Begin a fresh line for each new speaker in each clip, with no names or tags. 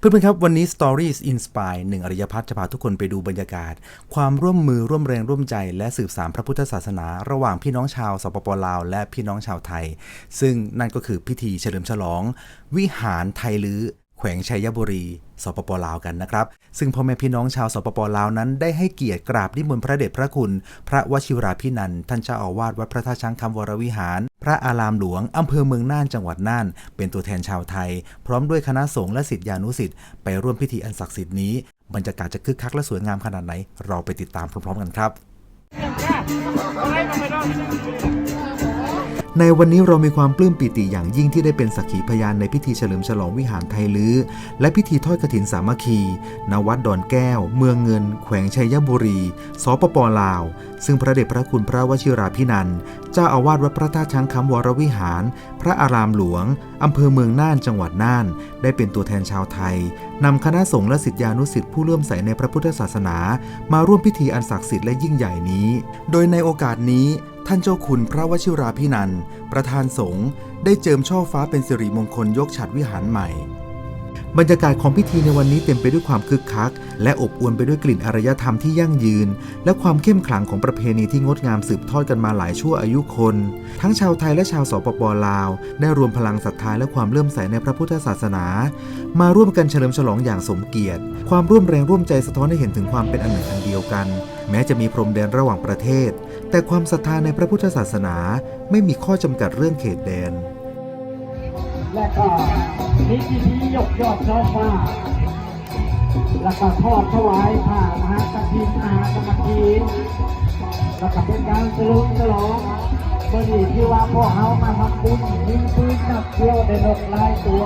เพื่อนๆครับ วันนี้ Stories Inspire หนึ่งอริยพัฒน์จะพาทุกคนไปดูบรรยากาศ ความร่วมมือร่วมแรงร่วมใจ และสืบสานพระพุทธศาสนา ระหว่างพี่น้องชาวสปปลาว และพี่น้องชาวไทย ซึ่งนั่นก็คือพิธีเฉลิมฉลอง วิหารไทยลื้อ แขวงชัยบุรี สปปลาวกันนะครับ ซึ่งพ่อแม่พี่น้องชาวสปปลาวนั้นได้ให้เกียรติกราบนิมนต์พระเดชพระคุณ พระวชิราพินันท์ท่านเจ้าอาวาสวัดพระธาตุช้างคำวรวิหาร พระอารามหลวง อำเภอเมืองน่านจังหวัดน่าน เป็นตัวแทนชาวไทย พร้อมด้วยคณะสงฆ์และศิษยานุศิษย์ไปร่วมพิธีอันศักดิ์สิทธิ์นี้บรรยากาศจะคึกคักและสวยงามขนาดไหน เราไปติดตามพร้อมๆกันครับ ในวันนี้เรามีความปลื้มปิติอย่างยิ่งที่ได้เป็นสักขีพยานในพิธีเฉลิมฉลองวิหารไทยลื้อและพิธีทอดกฐินสามัคคี ณ วัดดอนแก้ว เมืองเงิน แขวงชัยบุรี สปปลาว ซึ่งพระเดชพระคุณพระวชิราพินันเจ้าอาวาสวัดพระธาตุช้างคำวรวิหาร พระอารามหลวงอำเภอเมืองน่านจังหวัดน่าน ได้เป็นตัวแทนชาวไทย นำคณะสงฆ์และสิทธิานุสิทธิผู้เลื่อมใสในพระพุทธศาสนา มาร่วมพิธีอันศักดิ์สิทธิ์และยิ่งใหญ่นี้ โดยในโอกาสนี้ท่านเจ้าคุณพระวชิราพินันประธานสงฆ์ได้เจิมช่อฟ้าเป็นสิริมงคลยกฉัดวิหารใหม่ บรรยากาศของพิธีในวันนี้เต็มไปด้วยความคึกคัก และอบอวลไปด้วยกลิ่นอารยธรรมที่ยั่งยืน และความเข้มขลังของประเพณีที่งดงามสืบทอดกันมาหลายชั่วอายุคน ทั้งชาวไทยและชาวสปปลาว ได้รวมพลังศรัทธาและความเลื่อมใสในพระพุทธศาสนา มาร่วมกันเฉลิมฉลองอย่างสมเกียรติ ความร่วมแรงร่วมใจสะท้อนให้เห็นถึงความเป็นอันหนึ่งอันเดียวกัน แม้จะมีพรมแดนระหว่างประเทศ แต่ความศรัทธาในพระพุทธศาสนา ไม่มีข้อจำกัดเรื่องเขตแดน
และก็มีพิธียกยอดช่อฟ้าแล้วก็ทอดถวายผ่ามหากฐินมหากรรมกีแล้วก็เป็นการสรุปฉลองเมื่อนี้ที่ว่าพวกเขามาทำบุญยิงปืนนับเที่ยวได้นกหลายตัว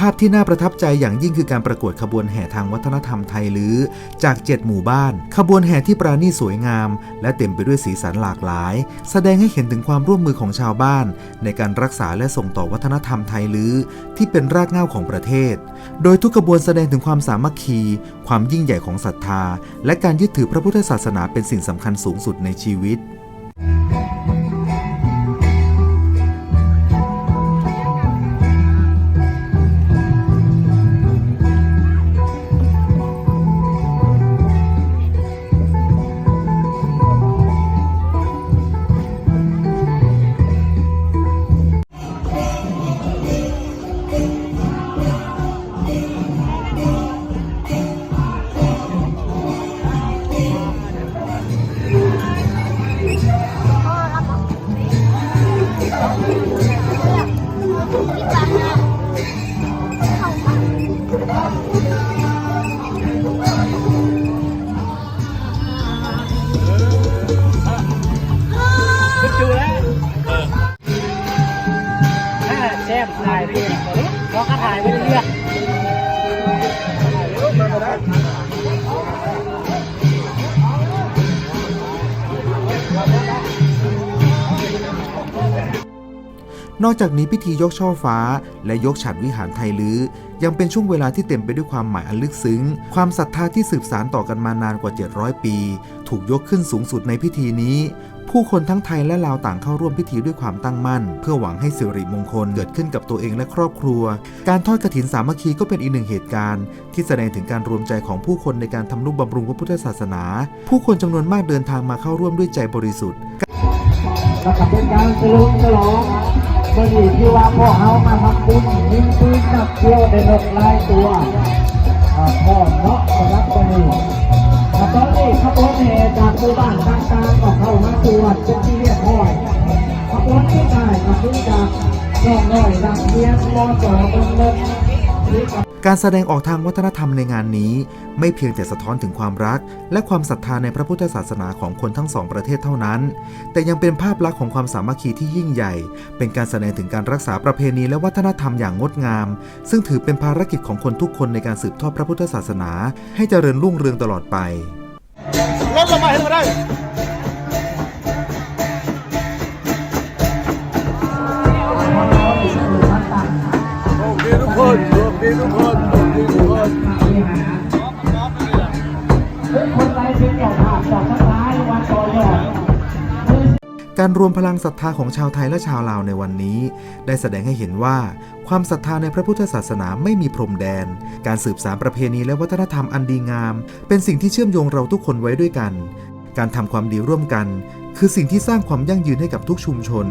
ภาพที่น่าประทับใจอย่างยิ่งคือการประกวดขบวนแห่ทางวัฒนธรรมไทยลือ จาก 7 หมู่บ้าน ขบวนแห่ที่ปราณีสวยงาม และเต็มไปด้วยสีสันหลากหลาย แสดงให้เห็นถึงความร่วมมือของชาวบ้าน ในการรักษาและส่งต่อวัฒนธรรมไทยลือ ที่เป็นรากเหง้าของประเทศ โดยทุกขบวนแสดงถึงความสามัคคี ความยิ่งใหญ่ของศรัทธา และการยึดถือพระพุทธศาสนาเป็นสิ่งสำคัญสูงสุดในชีวิต
นอ
กจากนี้พิธียกช่อฟ้า และยกฉัดวิหารไทยลื้อยังเป็นช่วงเวลาที่เต็มไปด้วยความหมายอันลึกซึ้ง ความศรัทธาที่สืบสานต่อกันมานานกว่า 700 ปี ถูกยกขึ้นสูงสุดในพิธีนี้ ผู้คนทั้งไทยและลาวต่างเข้าร่วมพิธีด้วยความตั้งมั่น เพื่อหวังให้สิริมงคลเกิดขึ้นกับตัวเองและครอบครัว การทอดกฐินสามัคคีก็เป็นอีกหนึ่งเหตุการณ์ ที่แสดงถึงการรวมใจของผู้คนในการทำนุบำรุงพระพุทธศาสนา ผู้คนจำนวนมากเดินทางมาเข้าร่วมด้วยใจบริสุทธิ์
แล้วก็เป็นการสรุปฉลอง เมื่อนี้ที่ว่าพวกเขามาทำบุญยิงปืนนับเที่ยวในนกลายตัวอ่าพ่อเนาะสำหรับตัวนี้อ่ตอนนี้ขบวนแห่จากหมู่บ้านต่างๆก็เข้ามาตรวจเป็นที่เรียบร้อยขบวนที่ได้ก็คือจากน้องน้อยดังเรียนมอจอเบิ้งเบิ้งนี่ กา
รแสดงออกทางวัฒนธรรมในงานนี้ ไม่เพียงแต่สะท้อนถึงความรัก และความศรัทธาในพระพุทธศาสนาของคนทั้งสองประเทศเท่านั้น แต่ยังเป็นภาพลักษณ์ของความสามัคคีที่ยิ่งใหญ่ เป็นการแสดงถึงการรักษาประเพณีและวัฒนธรรมอย่างงดงาม ซึ่งถือเป็นภารกิจของคนทุกคนในการสืบทอดพระพุทธศาสนา ให้เจริญรุ่งเรืองตลอดไป
รถเรามาเห็นมาได้ทุกคน ดีทุกคนโชคดีทุกคน
คนไรเป็นเจ้าภาพต่อทั้งหลายวันต่อยอด
การรวมพลังศรัทธาของชาวไทยและชาวลาวในวันนี้ ได้แสดงให้เห็นว่า ความศรัทธาในพระพุทธศาสนาไม่มีพรมแดน การสืบสานประเพณีและวัฒนธรรมอันดีงาม เป็นสิ่งที่เชื่อมโยงเราทุกคนไว้ด้วยกัน การทำความดีร่วมกัน คือสิ่งที่สร้างความยั่งยืนให้กับทุกชุมชน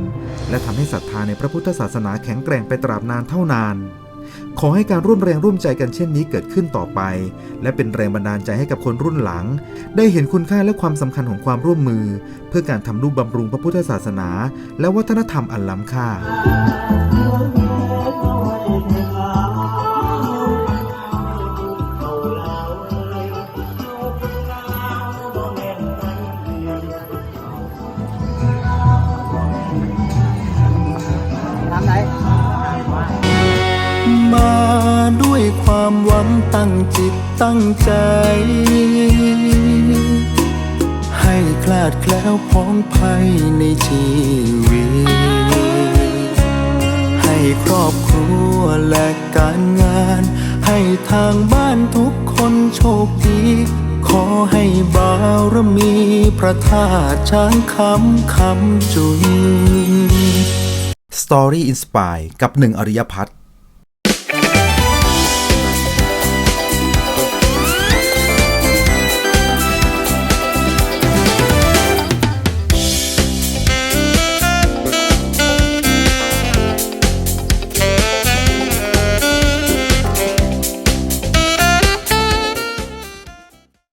และทำให้ศรัทธาในพระพุทธศาสนาแข็งแกร่งไปตราบนานเท่านาน ขอให้การร่วมแรงร่วมใจกันเช่นนี้เกิดขึ้นต่อไป และเป็นแรงบันดาลใจให้กับคนรุ่นหลัง ได้เห็นคุณค่าและความสำคัญของความร่วมมือ เพื่อการทำนุบำรุงพระพุทธศาสนา และวัฒนธรรมอันล้ำค่า
มหวังตั้งจิตตั้งใจ ให้คลาดแคล้วพ้องภัยในชีวิต ให้ครอบครัวและการงาน ให้ทางบ้านทุกคนโชคดีขอให้บารมีพระธาตุช้างคำคำจุน
Story Inspire กับหนึ่งอริยพัฒน์